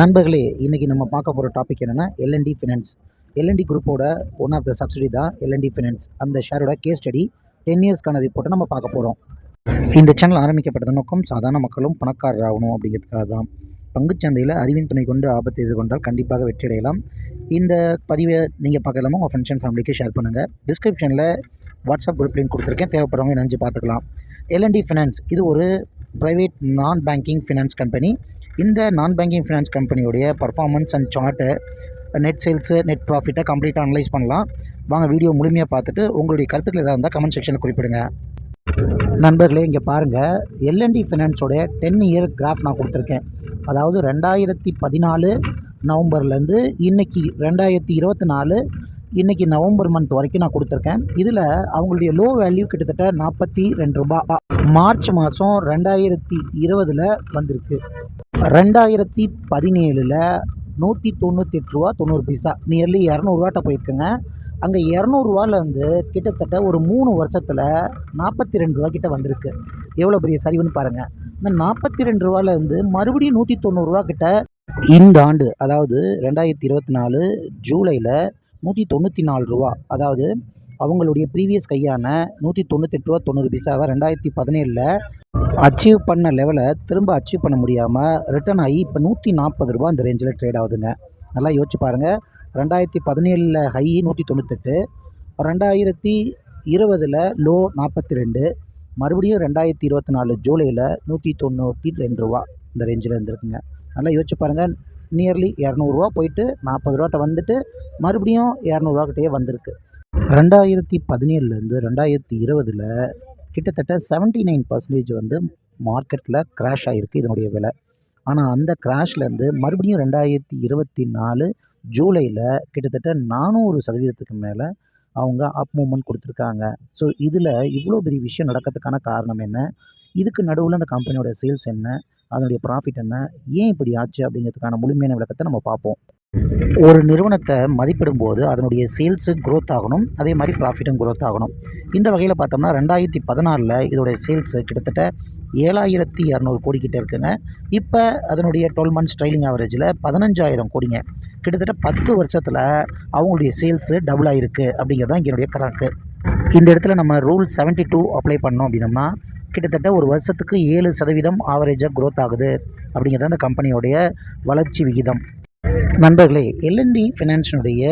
நண்பர்களே இன்றைக்கி நம்ம பார்க்க போகிற டாபிக் என்னென்னா L and T finance L and T குரூப்போட ஒன் ஆஃப் த சப்சிடி தான் எல்என்டி ஃபினான்ஸ் அந்த ஷேரோட கேஸ் ஸ்டடி டென் இயர்ஸ்க்கான ரிப்போர்ட்டை நம்ம பார்க்க போகிறோம் இந்த சேனல் ஆரம்பிக்கப்பட்டது நோக்கம் சாதாரண மக்களும் பணக்காரர் ஆகணும் அப்படிங்கிறதுக்காக தான். பங்குச்சந்தையில் அறிவின் துணை கொண்டு ஆபத்து எதிர்கொண்டால் கண்டிப்பாக வெற்றி அடையலாம். இந்த பதிவை நீங்கள் பார்க்கலாமா உங்கள் ஃப்ரெண்ட்ஸ் அண்ட் ஃபேமிலிக்கு ஷேர் பண்ணுங்கள் டிஸ்கிரிப்ஷனில் வாட்ஸ்அப் குரூப் லிங்க் கொடுத்துருக்கேன். தேவைப்படுறவங்க நினச்சி பார்த்துக்கலாம். எல்என்டி ஃபினான்ஸ் இது ஒரு ப்ரைவேட் நான் பேங்கிங் ஃபினான்ஸ் கம்பெனி இந்த non banking finance கம்பெனியோடைய performance and chart net sales net ப்ராஃபிட்டை கம்ப்ளீட்டாக அனலைஸ் பண்ணலாம். வாங்க வீடியோ முழுமையாக பார்த்துட்டு உங்களுடைய கருத்துக்கள் எதாக இருந்தால் கமெண்ட் செக்ஷனில் குறிப்பிடுங்க. நண்பர்களே இங்கே பாருங்கள் எல்என்டி ஃபினான்ஸோடைய டென் இயர் கிராஃப் நான் கொடுத்துருக்கேன். அதாவது ரெண்டாயிரத்தி பதினாலு நவம்பர்லேருந்து இன்றைக்கி ரெண்டாயிரத்தி இருபத்தி நாலு இன்றைக்கி நவம்பர் மந்த் வரைக்கும் நான் கொடுத்துருக்கேன். இதில் அவங்களுடைய லோ வேல்யூ கிட்டத்தட்ட நாற்பத்தி ரெண்டு ரூபா. மார்ச் மாதம் ரெண்டாயிரத்தி இருபதில் வந்திருக்கு. ரெண்டாயிரத்தி பதினேழில் நூற்றி தொண்ணூற்றி ரூபா தொண்ணூறு பைசா. நியர்லி இரநூறுவாட்ட போயிருக்குங்க. அங்கே இரநூறுவாலேருந்து கிட்டத்தட்ட ஒரு மூணு வருஷத்தில் நாற்பத்தி ரெண்டு ரூபா கிட்ட வந்திருக்கு. எவ்வளோ பெரிய சரிவுன்னு பாருங்கள் இந்த நாற்பத்தி ரெண்டு ரூபாலேருந்து மறுபடியும் நூற்றி தொண்ணூறுரூவா கிட்ட இந்த ஆண்டு அதாவது ரெண்டாயிரத்தி இருபத்தி நாலு ஜூலையில் நூற்றி தொண்ணூற்றி நாலு ரூபா. அதாவது அவங்களுடைய ப்ரீவியஸ் கையான நூற்றி தொண்ணூத்தெட்டு ரூபா தொண்ணூறு பைசாவை ரெண்டாயிரத்தி பதினேழில் அச்சீவ் பண்ண லெவலை திரும்ப அச்சீவ் பண்ண முடியாமல் ரிட்டர்ன் ஆகி இப்போ நூற்றி நாற்பது ரூபா அந்த ரேஞ்சில் ட்ரேட் ஆகுதுங்க. நல்லா யோசிச்சு பாருங்கள் ரெண்டாயிரத்தி பதினேழில் ஹை நூற்றி தொண்ணூத்தெட்டு ரெண்டாயிரத்தி இருபதில் லோ நாற்பத்தி ரெண்டு மறுபடியும் ரெண்டாயிரத்தி இருபத்தி நாலு ஜூலையில் நூற்றி தொண்ணூற்றி ரெண்டு ரூபா இந்த ரேஞ்சில் இருந்திருக்குங்க. நல்லா யோசிச்சு பாருங்கள் நியர்லி இரநூறுவா போயிட்டு நாற்பது ரூபாட்ட வந்துட்டு மறுபடியும் இரநூறுவாக்கிட்டே வந்திருக்கு. ரெண்டாயிரத்தி பதினேழுலேருந்து ரெண்டாயிரத்தி இருபதில் கிட்டத்தட்ட செவன்ட்டி நைன் பர்சன்டேஜ் வந்து மார்க்கெட்டில் க்ராஷ் ஆகிருக்கு இதனுடைய விலை. ஆனால் அந்த க்ராஷ்லேருந்து மறுபடியும் ரெண்டாயிரத்தி இருபத்தி நாலு ஜூலையில் கிட்டத்தட்ட நானூறு சதவீதத்துக்கு மேலே அவங்க அப் மூமெண்ட் கொடுத்துருக்காங்க. ஸோ இதில் இவ்வளோ பெரிய விஷயம் நடக்கிறதுக்கான காரணம் என்ன? இதுக்கு நடுவில் அந்த கம்பெனியோட சேல்ஸ் என்ன? அதனுடைய ப்ராஃபிட் என்ன? ஏன் இப்படி ஆச்சு? அப்படிங்கிறதுக்கான முழுமையான விளக்கத்தை நம்ம பார்ப்போம். ஒரு நிறுவனத்தை மதிப்பிடும்போது அதனுடைய சேல்ஸு க்ரோத் ஆகணும் அதே மாதிரி ப்ராஃபிட்டும் க்ரோத் ஆகணும். இந்த வகையில் பார்த்தோம்னா ரெண்டாயிரத்தி பதினாறில் இதோடைய சேல்ஸு கிட்டத்தட்ட ஏழாயிரத்தி இரநூறு கோடிக்கிட்ட இருக்குங்க. இப்போ அதனுடைய டுவெல் மந்த்ஸ் ட்ரைலிங் ஆவரேஜில் பதினஞ்சாயிரம் கோடிங்க. கிட்டத்தட்ட பத்து வருஷத்தில் அவங்களுடைய சேல்ஸு டபுள் ஆகிருக்கு அப்படிங்கிறது தான் என்னுடைய கணக்கு. இந்த இடத்துல நம்ம ரூல் செவன்ட்டி டூ அப்ளை பண்ணோம் அப்படின்னம்னா கிட்டத்தட்ட ஒரு வருஷத்துக்கு ஏழு சதவீதம் ஆவரேஜாக க்ரோத் ஆகுது அப்படிங்கிறது அந்த கம்பெனியோடைய வளர்ச்சி விகிதம். நண்பர்களே எல்என்டி ஃபினான்ஸினுடைய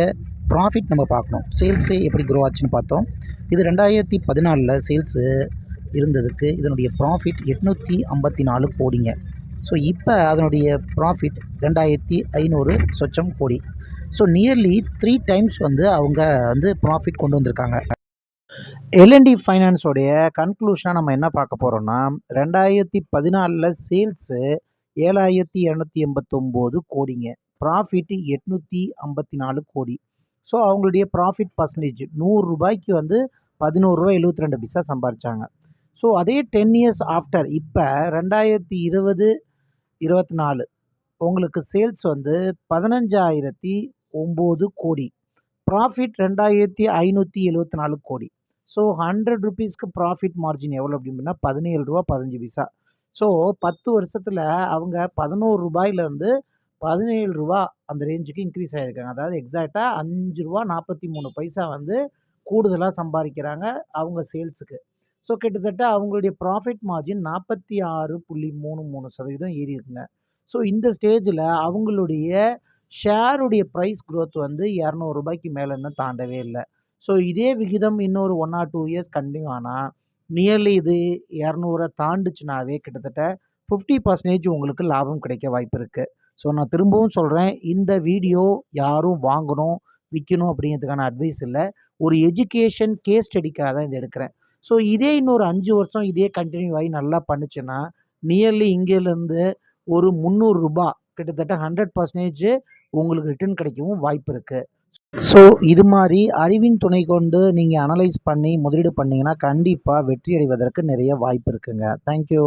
ப்ராஃபிட் நம்ம பார்க்கணும். சேல்ஸு எப்படி க்ரோ ஆச்சுன்னு பார்த்தோம். இது ரெண்டாயிரத்தி பதினாலில் சேல்ஸு இருந்ததுக்கு இதனுடைய ப்ராஃபிட் எட்நூற்றி ஐம்பத்தி நாலு கோடிங்க. ஸோ இப்போ அதனுடைய ப்ராஃபிட் ரெண்டாயிரத்தி ஐநூறு சொச்சம் கோடி. ஸோ நியர்லி த்ரீ டைம்ஸ் வந்து அவங்க வந்து ப்ராஃபிட் கொண்டு வந்திருக்காங்க. எல்என்டி ஃபைனான்ஸோடைய கன்க்ளூஷனாக நம்ம என்ன பார்க்க போகிறோம்னா ரெண்டாயிரத்தி பதினாலில் சேல்ஸு ஏழாயிரத்தி இரநூத்தி எண்பத்தொம்போது கோடிங்க. ப்ராஃபிட்டு எட்நூற்றி ஐம்பத்தி நாலு கோடி. ஸோ அவங்களுடைய ப்ராஃபிட் பர்சன்டேஜ் நூறுரூபாய்க்கு வந்து பதினோருபா எழுபத்தி ரெண்டு பைசா சம்பாரித்தாங்க ஸோ அதே டென் இயர்ஸ் ஆஃப்டர் இப்போ ரெண்டாயிரத்தி இருபது இருபத்தி நாலு உங்களுக்கு சேல்ஸ் வந்து பதினஞ்சாயிரத்தி ஒம்பது கோடி. ப்ராஃபிட் ரெண்டாயிரத்தி ஐநூற்றி எழுபத்தி நாலு கோடி. ஸோ ஹண்ட்ரட் ருபீஸ்க்கு ப்ராஃபிட் மார்ஜின் எவ்வளோ அப்படின்னா பதினேழு ரூபா பதினஞ்சு பைசா. ஸோ பத்து வருஷத்தில் அவங்க பதினோரு ரூபாயிலேருந்து பதினேழு ரூபா அந்த ரேஞ்சுக்கு இன்க்ரீஸ் ஆகியிருக்காங்க அதாவது எக்ஸாக்டாக அஞ்சு ரூபா நாற்பத்தி மூணு பைசா வந்து கூடுதலாக சம்பாதிக்கிறாங்க அவங்க சேல்ஸுக்கு ஸோ கிட்டத்தட்ட அவங்களுடைய ப்ராஃபிட் மார்ஜின் நாற்பத்தி ஆறு புள்ளி மூணு மூணு சதவீதம் ஏறி இருக்குங்க ஸோ இந்த ஸ்டேஜில் அவங்களுடைய ஷேருடைய ப்ரைஸ் க்ரோத் வந்து இரநூறுபாய்க்கு மேலே இன்னும் தாண்டவே இல்லை. ஸோ இதே விகிதம் இன்னொரு one or two years continue ஆனால் நியர்லி இது இரநூறை தாண்டுச்சுனாவே கிட்டத்தட்ட ஃபிஃப்டி பர்சன்டேஜ் உங்களுக்கு லாபம் கிடைக்க வாய்ப்பு இருக்குது ஸோ நான் திரும்பவும் சொல்கிறேன் இந்த வீடியோ யாரும் வாங்கணும் விற்கணும் அப்படிங்கிறதுக்கான அட்வைஸ் இல்லை. ஒரு எஜுகேஷன் கேஸ் ஸ்டடிக்காக தான் இது எடுக்கிறேன். ஸோ இதே இன்னொரு அஞ்சு வருஷம் இதே கண்டினியூ ஆகி நல்லா பண்ணுச்சுன்னா நியர்லி இங்கேருந்து ஒரு முந்நூறுரூபா கிட்டத்தட்ட ஹண்ட்ரட் பர்சன்டேஜ் உங்களுக்கு ரிட்டர்ன் கிடைக்கவும் வாய்ப்பு இருக்குது ஸோ இது மாதிரி அறிவின் துணை கொண்டு நீங்கள் அனலைஸ் பண்ணி முதலீடு பண்ணிங்கன்னா கண்டிப்பாக வெற்றி அடைவதற்கு நிறைய வாய்ப்பு இருக்குங்க. தேங்க்யூ